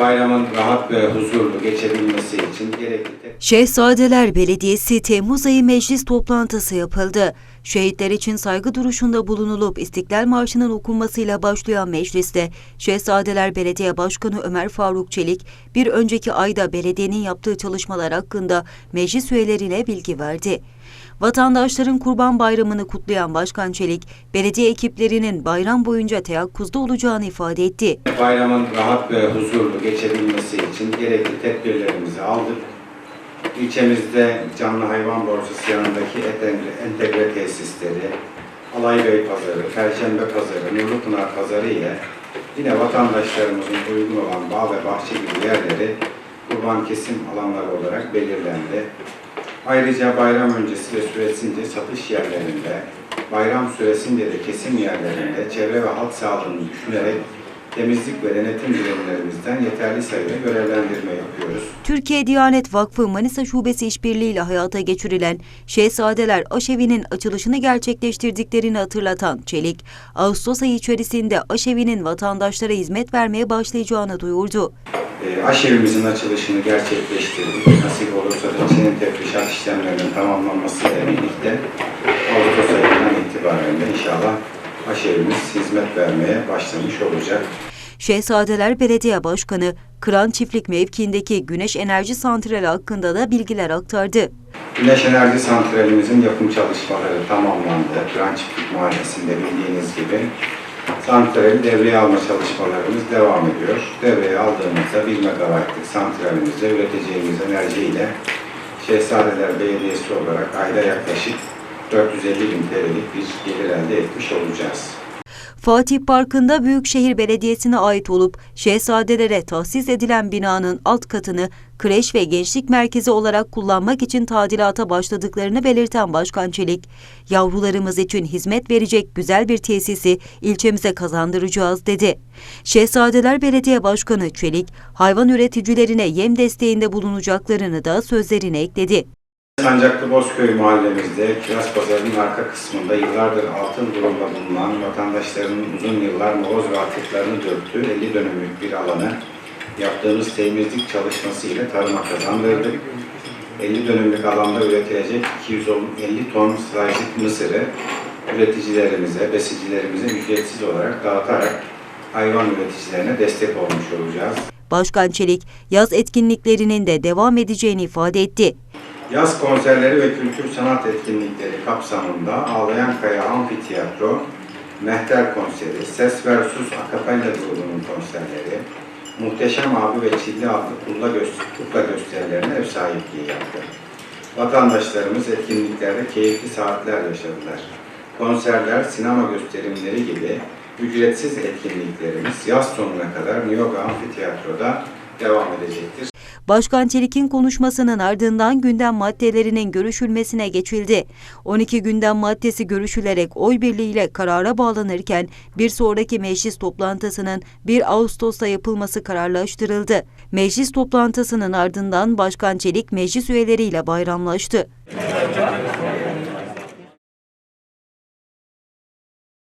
bayramın rahat ve huzurlu geçebilmesi için gerekli Şehzadeler Belediyesi Temmuz ayı meclis toplantısı yapıldı. Şehitler için saygı duruşunda bulunulup İstiklal Marşı'nın okunmasıyla başlayan mecliste Şehzadeler Belediye Başkanı Ömer Faruk Çelik bir önceki ayda belediyenin yaptığı çalışmalar hakkında meclis üyelerine bilgi verdi. Vatandaşların Kurban Bayramı'nı kutlayan Başkan Çelik, belediye ekiplerinin bayram boyunca teyakkuzda olacağını ifade etti. bayramın rahat ve huzurlu geçebilmesi için gerekli tedbirlerimizi aldık. İlçemizde canlı hayvan borsası yanındaki entegre tesisleri, Alaybey Pazarı, Perşembe Pazarı, Nurlupınar Pazarı ile yine vatandaşlarımızın uygun olan bağ ve bahçe gibi yerleri kurban kesim alanları olarak belirlendi. Ayrıca bayram öncesi ve süresince satış yerlerinde, bayram süresince de kesim yerlerinde çevre ve halk sağlığını düşünerek temizlik ve denetim birimlerimizden yeterli sayıda görevlendirme yapıyoruz. Türkiye Diyanet Vakfı Manisa Şubesi işbirliğiyle hayata geçirilen Şehzadeler Aşevi'nin açılışını gerçekleştirdiklerini hatırlatan Çelik, Ağustos ayı içerisinde Aşevi'nin vatandaşlara hizmet vermeye başlayacağını duyurdu. E, aşevimizin açılışını gerçekleştirdik. Nasip olursa da içinin tefrişat işlemlerinin tamamlanmasıyla birlikte Ağustos ayından itibaren de inşallah aşevimiz hizmet vermeye başlamış olacak. Şehzadeler Belediye Başkanı, Kıran Çiftlik mevkiindeki güneş enerji santrali hakkında da bilgiler aktardı. Güneş enerji santralimizin yapım çalışmaları tamamlandı. Kıran Çiftlik Mahallesi'nde bildiğiniz gibi. Santrali devreye alma çalışmalarımız devam ediyor. Devreye aldığımızda 1 megawattlık santralimizde üreteceğimiz enerjiyle Şehzadeler Belediyesi olarak ayda yaklaşık 450 bin TL'lik bir gelir elde etmiş olacağız. Fatih Parkı'nda Büyükşehir Belediyesi'ne ait olup Şehzadelere tahsis edilen binanın alt katını kreş ve gençlik merkezi olarak kullanmak için tadilata başladıklarını belirten Başkan Çelik, yavrularımız için hizmet verecek güzel bir tesisi ilçemize kazandıracağız dedi. Şehzadeler Belediye Başkanı Çelik, hayvan üreticilerine yem desteğinde bulunacaklarını da sözlerine ekledi. Sancaklı Bozköy mahallemizde Kiraz Pazarı'nın arka kısmında yıllardır altın durumda bulunan vatandaşlarının uzun yıllar moloz ve atıklarını döktüğü 50 dönümlük bir alanı yaptığımız temizlik çalışması ile tarıma kazandırdık. 50 dönümlük alanda üretilecek 250 ton sıraycık mısırı üreticilerimize, besicilerimize ücretsiz olarak dağıtarak hayvan üreticilerine destek olmuş olacağız. Başkan Çelik, yaz etkinliklerinin de devam edeceğini ifade etti. Yaz konserleri ve kültür sanat etkinlikleri kapsamında Ağlayan Kaya Amfiteyatro, Mehter konseri, Ses Versus Akapella grubunun konserleri, Muhteşem Abi ve Çilli adlı kukla, göster kukla gösterilerine ev sahipliği yaptı. Vatandaşlarımız etkinliklerde keyifli saatler yaşadılar. Konserler, sinema gösterimleri gibi ücretsiz etkinliklerimiz yaz sonuna kadar Niyoga Amfiteyatro'da devam edecektir. Başkan Çelik'in konuşmasının ardından gündem maddelerinin görüşülmesine geçildi. 12 gündem maddesi görüşülerek oy birliğiyle karara bağlanırken bir sonraki meclis toplantısının 1 Ağustos'ta yapılması kararlaştırıldı. Meclis toplantısının ardından Başkan Çelik meclis üyeleriyle bayramlaştı.